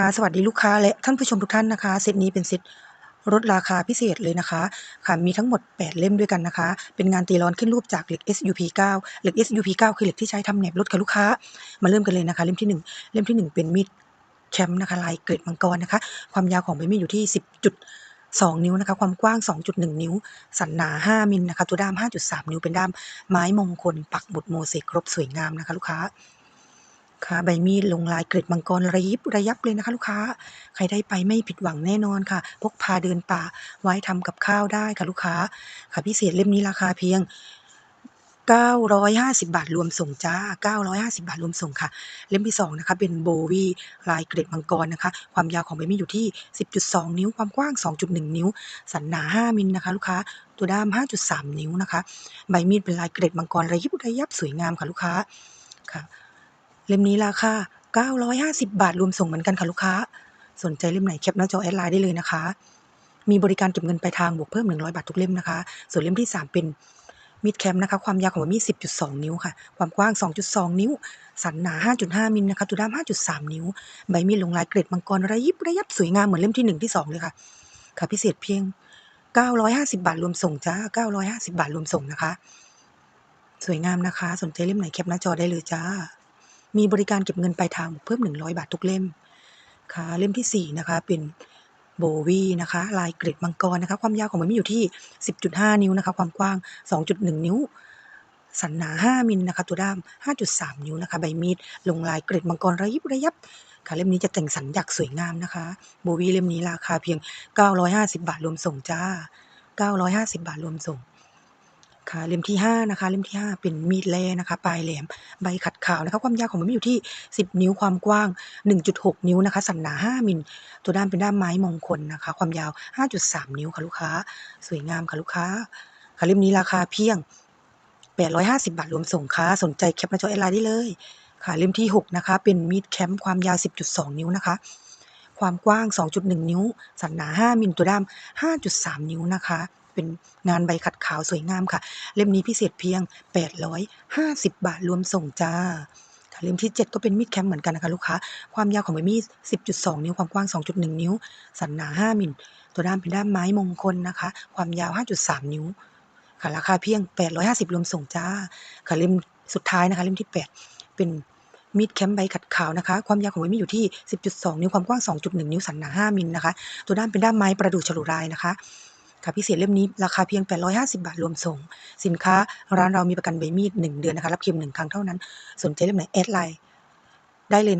คะสวัสดีลูกค้าและท่านผู้ชมทุกท่านนะคะเซตนี้เป็นเซตลดราคาพิเศษเลยนะคะ ค่ะ มีทั้งหมด 8 เล่มด้วยกันนะคะ เป็นงานตีร้อนขึ้นรูปจากเหล็ก SUP 9เหล็ก SUP 9คือเหล็กที่ใช้ทำแหนบรถค่ะลูกค้า มาเริ่มกันเลยนะคะ เล่มที่ 1 เล่มที่ 1 เป็นมีดแชมป์นะคะ ลายเกรดมังกรนะคะ ความยาวของใบมีดอยู่ที่ 10.2 นิ้วนะคะ ความกว้าง 2.1 นิ้ว สันหนา 5 มิลนะคะ ตัวด้าม 5.3 นิ้ว เป็นด้ามไม้มงคล ปักหมุดโมเสกครบสวยงามนะคะ ลูกค้า ค่ะใบมีดลงลายเกร็ดมังกรระยิบระยับเลยนะคะ ลูกค้า ใครได้ไปไม่ผิดหวังแน่นอนค่ะ พกพาเดินป่าไว้ทำกับข้าวได้ค่ะลูกค้า ค่ะพิเศษเล่มนี้ราคาเพียง 950 บาทรวมส่งจ้า 950 บาทรวมส่งค่ะ เล่มที่ 2 นะคะ เป็นโบวีลายเกร็ดมังกรนะคะ ความยาวของใบมีดอยู่ที่ 10.2 นิ้ว ความกว้าง 2.1 นิ้ว สันหนา 5 มิลนะคะ ลูกค้าตัวด้าม 5.3 นิ้วนะคะ ใบมีดเป็นลายเกร็ดมังกรระยิบระยับสวยงามค่ะลูกค้าค่ะ เล่มนี้ราคา 950 บาท รวมส่งเหมือนกันค่ะลูกค้า สนใจเล่มไหนแคปหน้าจอแอดไลน์ได้เลยนะคะ มีบริการเก็บเงินปลายทางบวกเพิ่ม 100 บาททุกเล่มนะคะ ส่วนเล่มที่ 3 เป็นมีดแคมนะคะ ความยาวของมีด 10.2 นิ้วค่ะ ความกว้าง 2.2 นิ้ว สันหนา 5.5 มิลนะคะตัวด้าม 5.3 นิ้ว ใบมีดลงลายเกร็ดมังกรระยิบระยับสวยงามเหมือนเล่มที่ 1 ที่ 2 เลยค่ะ ค่ะพิเศษเพียง 950 บาทรวมส่งจ้า 950 บาทรวมส่งนะคะ สวยงามนะคะ สนใจเล่มไหนแคปหน้าจอได้เลยจ้า มีบริการเก็บเงินปลายทางเพิ่ม 100 บาททุกเล่มค่ะเล่มที่ 4 นะคะ เป็นโบวีนะคะ ลายเกร็ดมังกรนะคะ ความยาวของมันมีอยู่ที่ 10.5 นิ้วนะคะ ความกว้าง 2.1 นิ้ว สันหนา 5มิลนะคะ ตัวด้าม 5.3 นิ้วนะคะ ใบมีด ลงลายเกร็ดมังกรระยิบระยับ ค่ะ เล่มนี้จะแต่งสันอยางสวยงามนะคะ โบวีเล่มนี้ราคาเพียง 950 บาทรวมส่งจ้า 950 บาทรวมส่ง ค่ะเล่มที่5นะคะเล่มที่ 5 เป็นมีดแร่นะคะ ปลายแหลมใบขัดขาวนะคะความยาวของมันอยู่ที่ 10 นิ้วความกว้าง 1.6 นิ้วนะคะ สันหนา 5มิลตัวด้ามเป็นด้ามไม้มงคลนะคะ ความยาว 5.3 นิ้วค่ะลูกค้า สวยงามค่ะลูกค้าค่ะเล่มนี้ราคาเพียง 850 บาทรวมส่งค่ะสนใจแคปหน้าจอแอดไลน์ได้เลยค่ะเล่มที่ 6 นะคะ เป็นมีดแคมป์ความยาว 10.2 นิ้วนะคะ ความกว้าง 2.1 นิ้ว สันหนา 5มิลตัวด้าม 5.3 นิ้วนะคะ เป็นงานใบขัดขาวสวยงามค่ะ เล่มนี้พิเศษเพียง 850 บาทรวมส่งจ้าเล่มที่ 7 ก็เป็นมีดแคมป์เหมือนกันนะคะลูกค้า ความยาวของใบมีด 10.2 นิ้ว ความกว้าง 2.1 นิ้ว สันหนา 5มิล ตัวด้ามเป็นด้ามไม้มงคลนะคะ ความยาว 5.3 นิ้ว ค่ะ ราคาเพียง 850 รวมส่งจ้า ค่ะเล่มสุดท้ายนะคะ เล่มที่ 8 เป็นมีดแคมป์ใบขัดขาวนะคะ ความยาวของใบมีดอยู่ที่ 10.2 นิ้ว ความกว้าง 2.1 นิ้ว สันหนา 5มิลนะคะ ตัวด้ามเป็นด้ามไม้ประดู่ฉลุลายนะคะ ค่ะพิเศษเล่มนี้ราคาเพียง 850 บาทรวมส่ง สินค้าร้านเรามีประกันใบมีด 1 เดือนนะคะ รับเค็ม1 ครั้งเท่านั้น สนใจเล่มไหน แอดไลน์ได้เลยนะ